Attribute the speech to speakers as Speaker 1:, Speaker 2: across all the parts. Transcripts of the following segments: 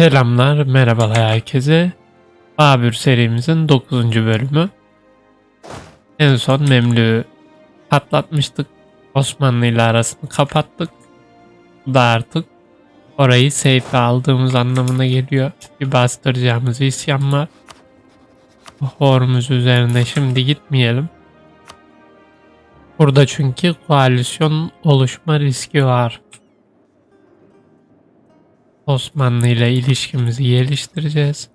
Speaker 1: Selamlar, merhabalar herkese. Babür serimizin 9. bölümü. En son Memlük'ü patlatmıştık. Osmanlı ile arasını kapattık. Bu da artık orayı seyfe aldığımız anlamına geliyor. Bir bastıracağımız isyan var. Hormuz üzerine şimdi gitmeyelim. Burada çünkü koalisyon oluşma riski var. Osmanlı ile ilişkimizi geliştireceğiz.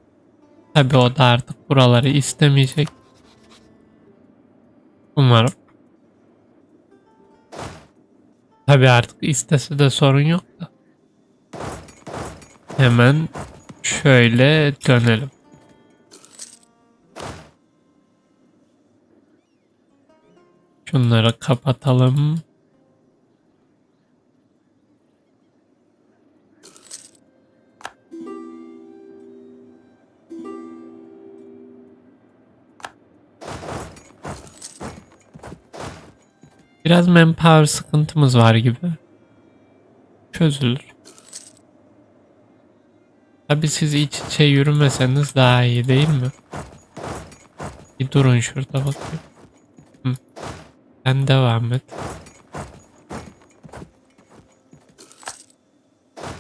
Speaker 1: Tabi o da artık buraları istemeyecek. Umarım. Tabi artık istese de sorun yok da. Hemen şöyle dönelim. Şunları kapatalım. Biraz manpower sıkıntımız var gibi. Çözülür. Tabi siz iç içe yürümeseniz daha iyi değil mi? Bir durun şurada bakayım. Hı. Sen devam et.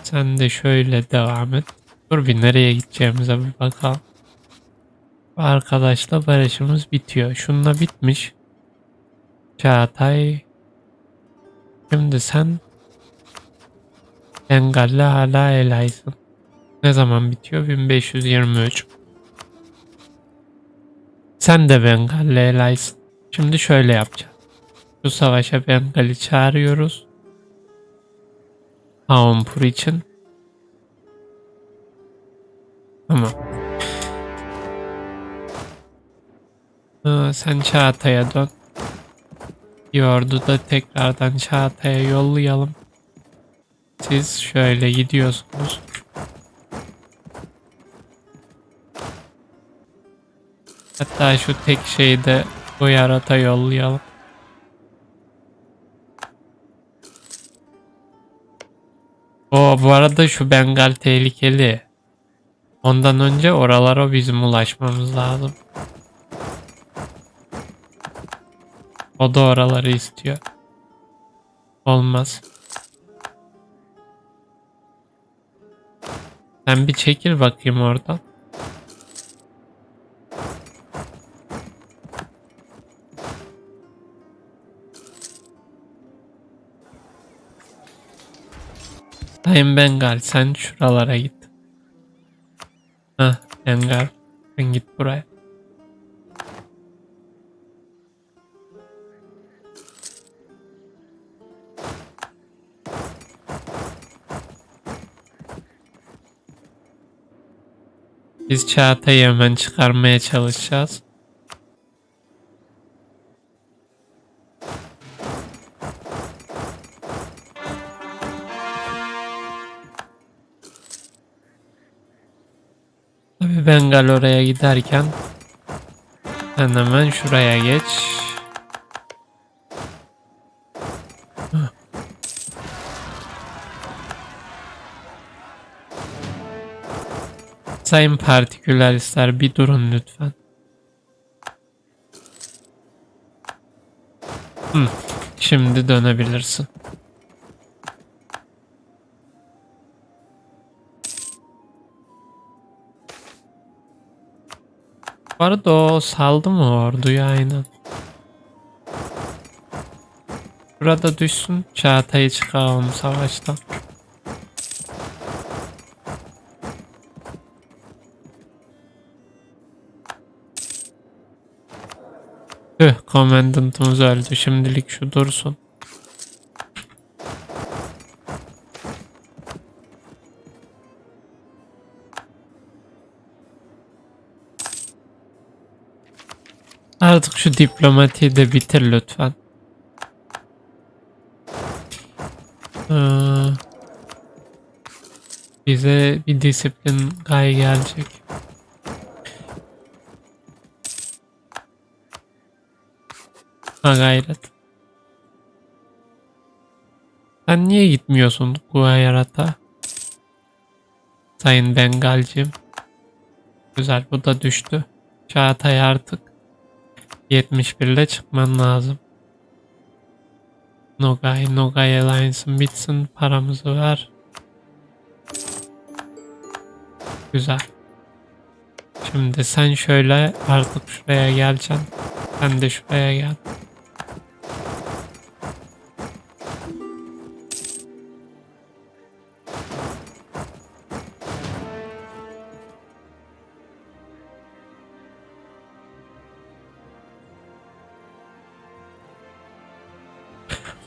Speaker 1: Sen de şöyle devam et. Dur bir nereye gideceğimize bir bakalım. Arkadaşla barışımız bitiyor. Şununla bitmiş. Çağatay. Şimdi sen Bengal'le hala elaysın. Ne zaman bitiyor? 1523. Sen de Bengal'le elaysın. Şimdi şöyle yapacağız. Bu savaşa Bengal'i çağırıyoruz. Haunpur için. Tamam. Aa, sen Çağatay'a dön. Bir ordu da tekrardan Çağatay'a yollayalım. Siz şöyle gidiyorsunuz. Hatta şu tek şeyi de bu yarata yollayalım. O bu arada şu Bengal tehlikeli. Ondan önce oralara bizim ulaşmamız lazım. O da oraları istiyor. Olmaz. Sen bir çekil bakayım oradan. Sayın Bengal sen şuralara git. Hah Bengal sen git buraya. Biz Çağatay'ı hemen çıkarmaya çalışacağız. Tabii Bengal oraya giderken sen hemen şuraya geç. Sayın partiküleristler bir durun lütfen. Şimdi dönebilirsin. O saldı mı orduyu aynen. Burada düşsün Çağatay'ı çıkaralım savaştan. Tüh, komendantımız öldü. Şimdilik şu dursun. Artık şu diplomatiyi de bitir lütfen. Ee, bize bir disiplin gay gelecek. Ha gayret. Sen niye gitmiyorsun Guayarata? Sayın Bengalcığım. Güzel bu da düştü. Çağatay artık 71 ile çıkman lazım. Nogay, Nogay Alliance'ın bitsin. Paramızı ver. Güzel. Şimdi sen şöyle artık şuraya geleceksin. Sen de şuraya gel.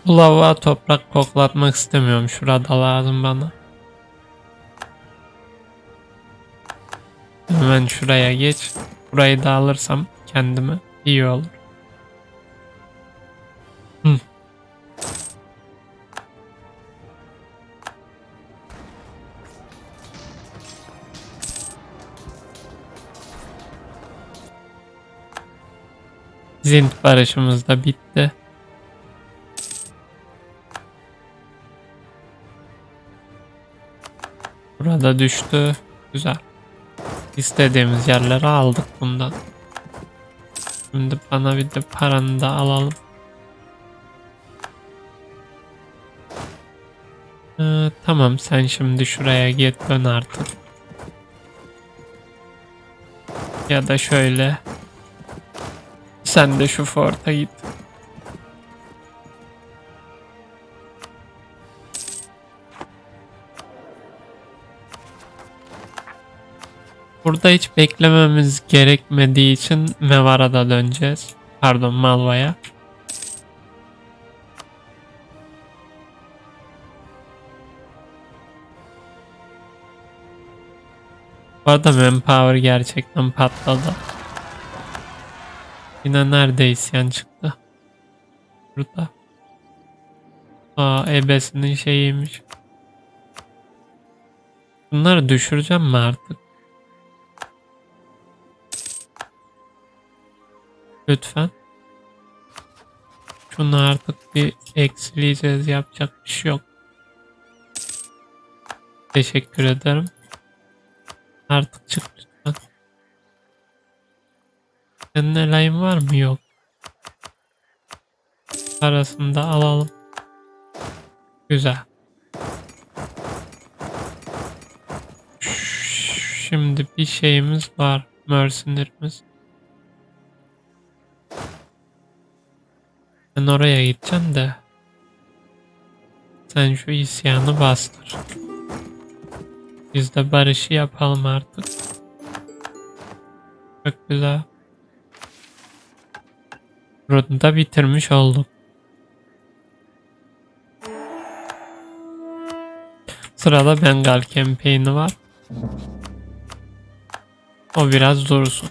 Speaker 1: Bu lavuğa toprak koklatmak istemiyorum. Şurada lazım bana. Hemen şuraya geç. Burayı da alırsam kendime iyi olur. Hı. Zint barışımız da bitti. Burada düştü. Güzel. İstediğimiz yerleri aldık bundan. Şimdi bana bir de paranı da alalım. Ee, tamam sen şimdi şuraya git dön artık. Ya da şöyle. Sen de şu forta git. Burada hiç beklememiz gerekmediği için Mevara'da döneceğiz. Pardon Malva'ya. Bu arada Manpower gerçekten patladı. Yine nerede isyan çıktı? Burada. Aa ebesinin şeyiymiş. Bunları düşüreceğim mi artık? Lütfen. Şunu artık bir eksileyeceğiz. Yapacak bir şey yok. Teşekkür ederim. Artık çık lütfen. Senin elayın var mı? Yok. Parasını da alalım. Güzel. Şimdi bir şeyimiz var. Mercenary'miz. Ben oraya gideceğim de. Sen şu isyanı bastır. Biz de barışı yapalım artık. Çok güzel. Bunu da bitirmiş olduk. Sırada Bengal campaign'i var. O biraz dursun.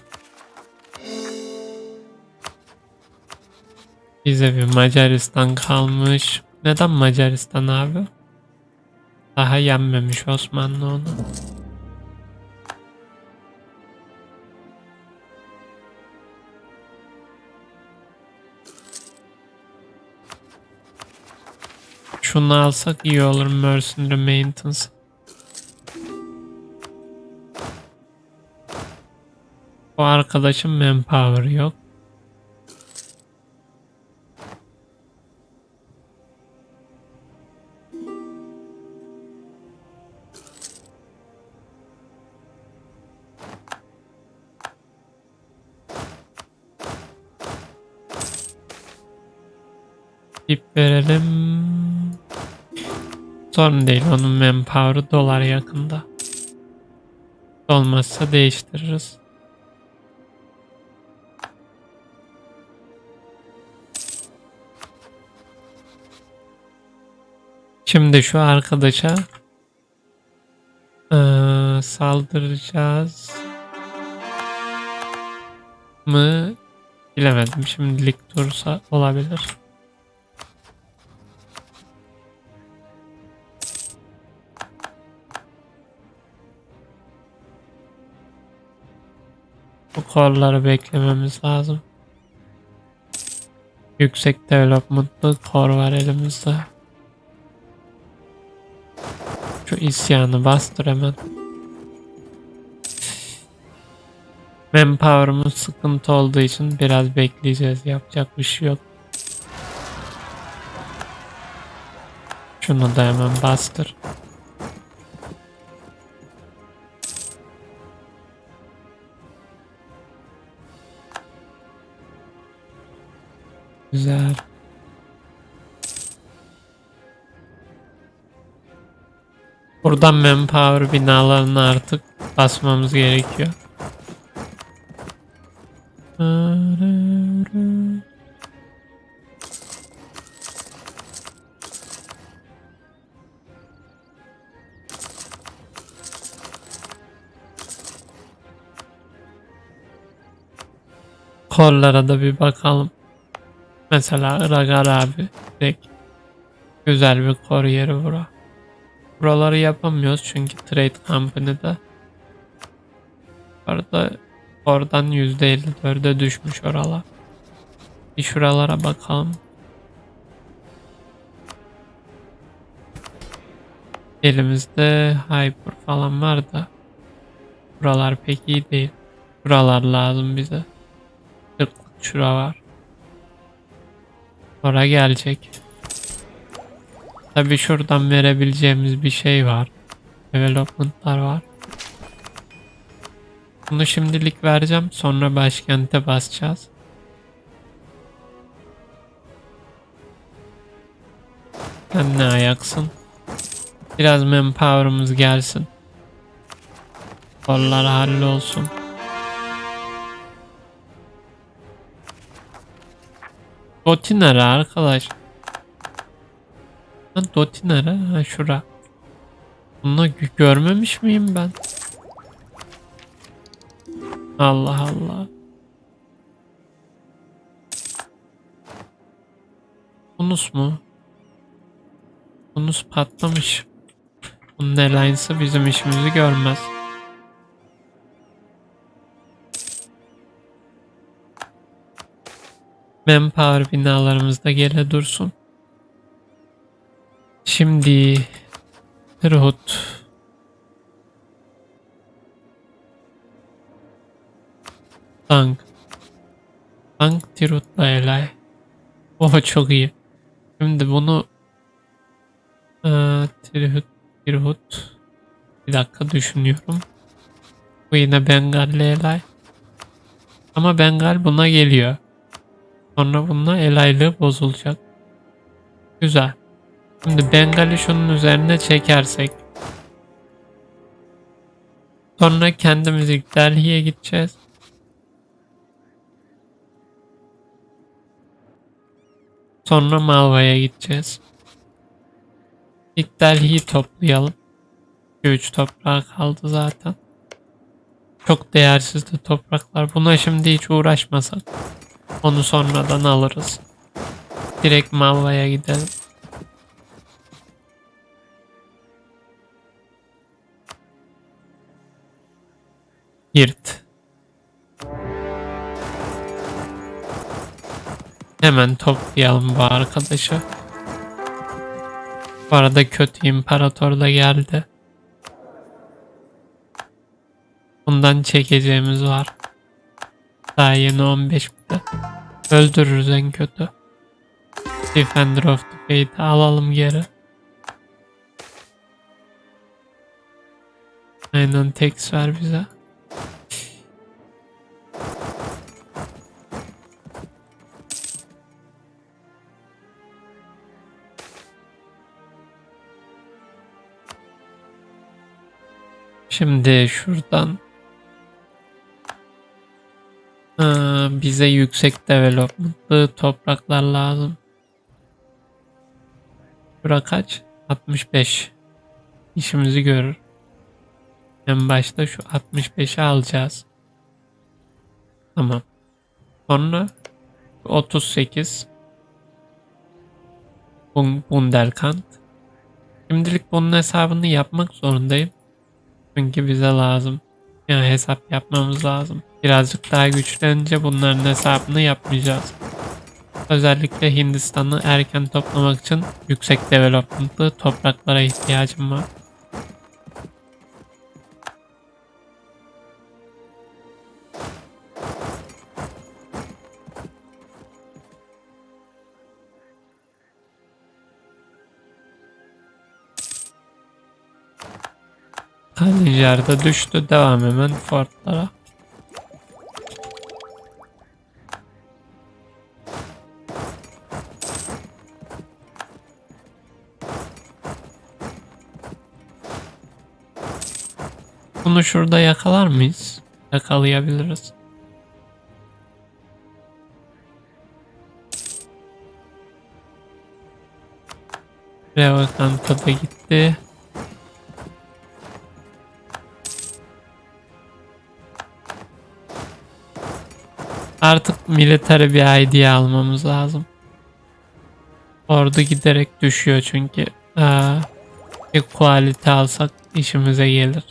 Speaker 1: Bize bir Macaristan kalmış. Neden Macaristan abi? Daha yenmemiş Osmanlı onu. Şunu alsak iyi olur Mercenary Maintenance. Bu arkadaşın manpower yok. Sorun değil onun manpower'ı dolar yakında. Olmazsa değiştiririz. Şimdi şu arkadaşa eee, saldıracağız mı bilemedim. Şimdilik dursa olabilir. skorları beklememiz lazım. Yüksek developmentlı kor var elimizde. Şu isyanı bastır hemen. Manpower'ımız sıkıntı olduğu için biraz bekleyeceğiz. Yapacak bir şey yok. Şunu da hemen bastır. Buradan manpower binalarını artık basmamız gerekiyor. Kollara da bir bakalım. Mesela Iragar abi direkt güzel bir kor yeri bura. Buraları yapamıyoruz çünkü Trade Company'de. Orada oradan %54'e düşmüş oralar. Bir şuralara bakalım. Elimizde Hyper falan var da buralar pek iyi değil. Buralar lazım bize. 40 şura var. Sonra gelecek. Tabi şuradan verebileceğimiz bir şey var. Development'lar var. Bunu şimdilik vereceğim. Sonra başkente basacağız. Sen ne ayaksın? Biraz manpower'ımız gelsin. Kollar hallolsun. Doti nere arkadaş? Ha, Doti nere? Ha şura. Bunu gö- görmemiş miyim ben? Allah Allah. Yunus mu? Yunus patlamış. Bunun alliance'ı bizim işimizi görmez. Manpower binalarımızda gele dursun. Şimdi Hırhut Tank Tank Tirut'la Elay Oh çok iyi. Şimdi bunu ee, Tirhut Tirhut Bir dakika düşünüyorum. Bu yine Bengal'le Elay. Ama Bengal buna geliyor. Sonra bununla Elay'lığı bozulacak. Güzel. Şimdi Bengal'i şunun üzerine çekersek. Sonra kendimiz ilk Delhi'ye gideceğiz. Sonra Malva'ya gideceğiz. İlk Delhi'yi toplayalım. 3 toprağı kaldı zaten. Çok değersiz de topraklar. Buna şimdi hiç uğraşmasak. Onu sonradan alırız. Direkt Malva'ya gidelim. Girt. Hemen toplayalım bu arkadaşı. Bu arada kötü imparator da geldi. Bundan çekeceğimiz var. Daha yeni 15 binde. Öldürürüz en kötü. Defender of the Fate'i alalım geri. Aynen text ver bize. Şimdi şuradan Aa, bize yüksek development'lı topraklar lazım. Bura kaç? 65. İşimizi görür. En başta şu 65'i alacağız. Tamam. Sonra 38. Bun Bundelkant. Şimdilik bunun hesabını yapmak zorundayım. Çünkü bize lazım. Yani hesap yapmamız lazım. Birazcık daha güçlenince bunların hesabını yapmayacağız. Özellikle Hindistan'ı erken toplamak için yüksek development'lı topraklara ihtiyacım var. Kalinger de düştü. Devam hemen fortlara. Bunu şurada yakalar mıyız? Yakalayabiliriz. Revakanta da gitti. Artık military bir idea almamız lazım. Ordu giderek düşüyor çünkü. Aa, bir quality alsak işimize gelir.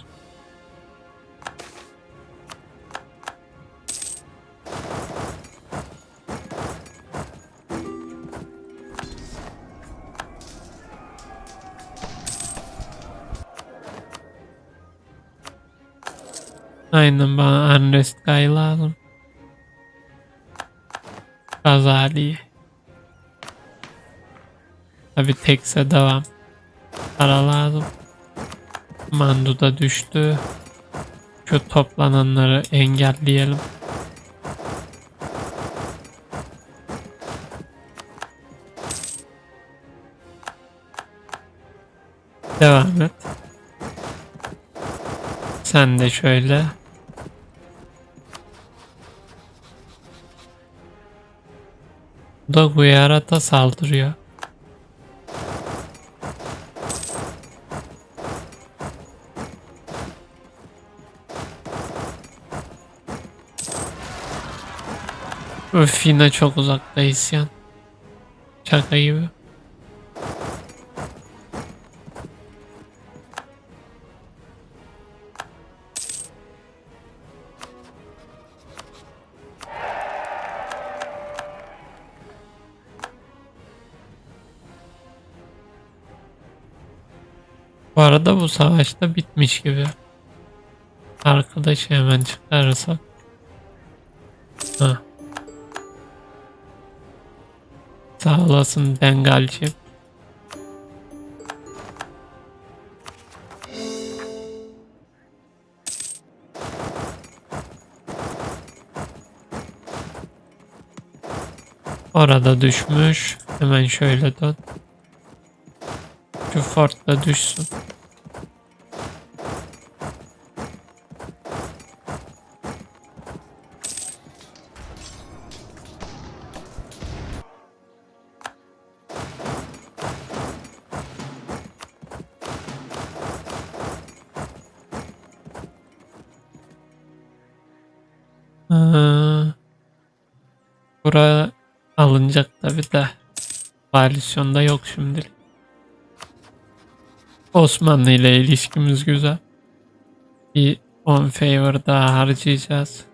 Speaker 1: Aynen bana unrest guy lazım. Gazali. Tabi tekse devam. Para lazım. Mandu da düştü. Şu toplananları engelleyelim. Devam et. Sen de şöyle. Da Guyarat'a saldırıyor. Öf yine çok uzakta isyan. Şaka gibi. Bu arada bu savaşta bitmiş gibi. Arkadaşı hemen çıkarırsak. Ha. Sağ olasın Bengalci. Orada düşmüş. Hemen şöyle dön. Da düşsün. Aa, Bura alınacak tabi de. Koalisyonda yok şimdilik. Osmanlı ile ilişkimiz güzel. Bir 10 favor daha harcayacağız.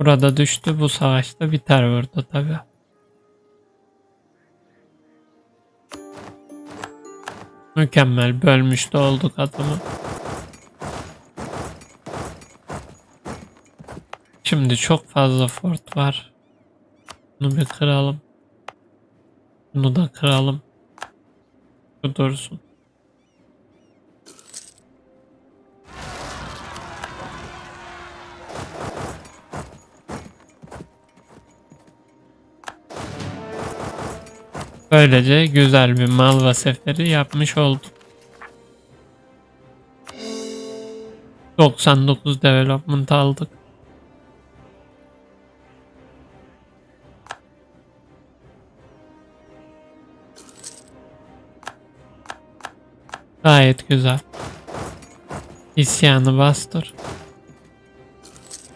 Speaker 1: Burada düştü bu savaşta biter burada tabi. Mükemmel bölmüş de olduk adamı. Şimdi çok fazla fort var. Bunu bir kıralım. Bunu da kıralım. Bu dursun. Böylece güzel bir Malva seferi yapmış olduk. 99 development aldık. Gayet güzel. İsyanı bastır.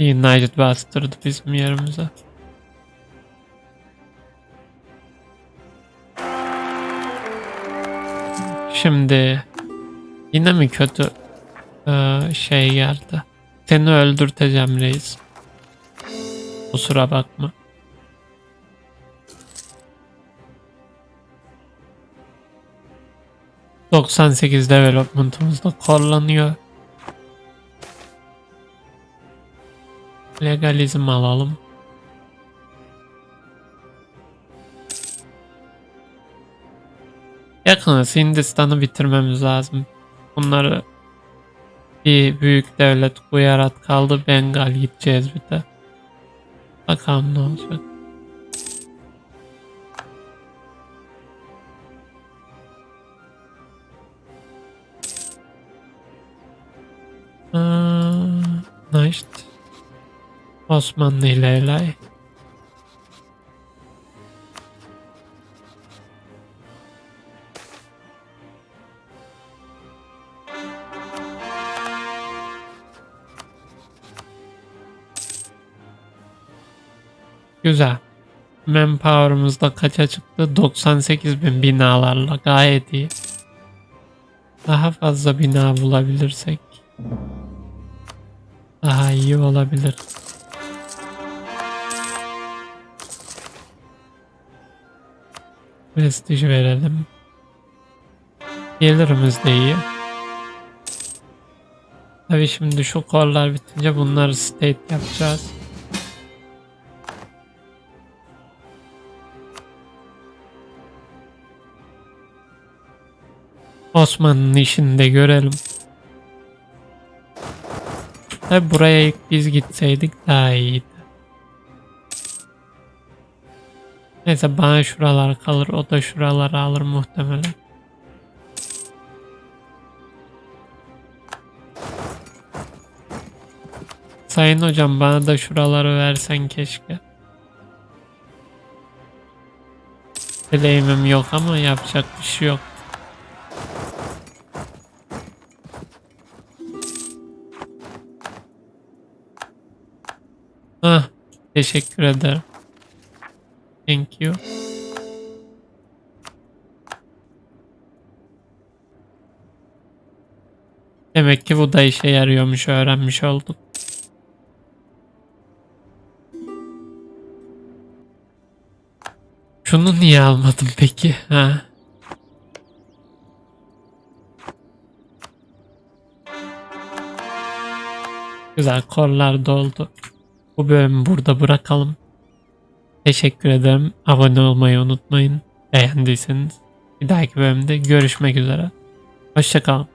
Speaker 1: United bastırdı bizim yerimize. Şimdi yine mi kötü ee, şey geldi? Seni öldürteceğim reis. Kusura bakma. ...98 development'ımız da korlanıyor. Legalizm alalım. Yakınız Hindistan'ı bitirmemiz lazım. Bunları bir büyük devlet Gujarat kaldı. Bengal gideceğiz bir de. Bakalım ne olacak. Osmanlı ile Elay. Güzel. Manpower'ımız da kaça çıktı? 98 bin binalarla gayet iyi. Daha fazla bina bulabilirsek daha iyi olabilir. Prestij verelim. Gelirimiz de iyi. Tabi şimdi şu korlar bitince bunları state yapacağız. Osman'ın işini de görelim. Tabi buraya ilk biz gitseydik daha iyiydi. Neyse bana şuralar kalır o da şuraları alır muhtemelen. Sayın hocam bana da şuraları versen keşke. Claim'im yok ama yapacak bir şey yok. Ah, teşekkür ederim. Thank you. Demek ki bu da işe yarıyormuş öğrenmiş olduk. Şunu niye almadım peki? Ha. Güzel korlar doldu. Bu bölümü burada bırakalım. Teşekkür ederim. Abone olmayı unutmayın. Beğendiyseniz. Bir dahaki bölümde görüşmek üzere. Hoşçakalın.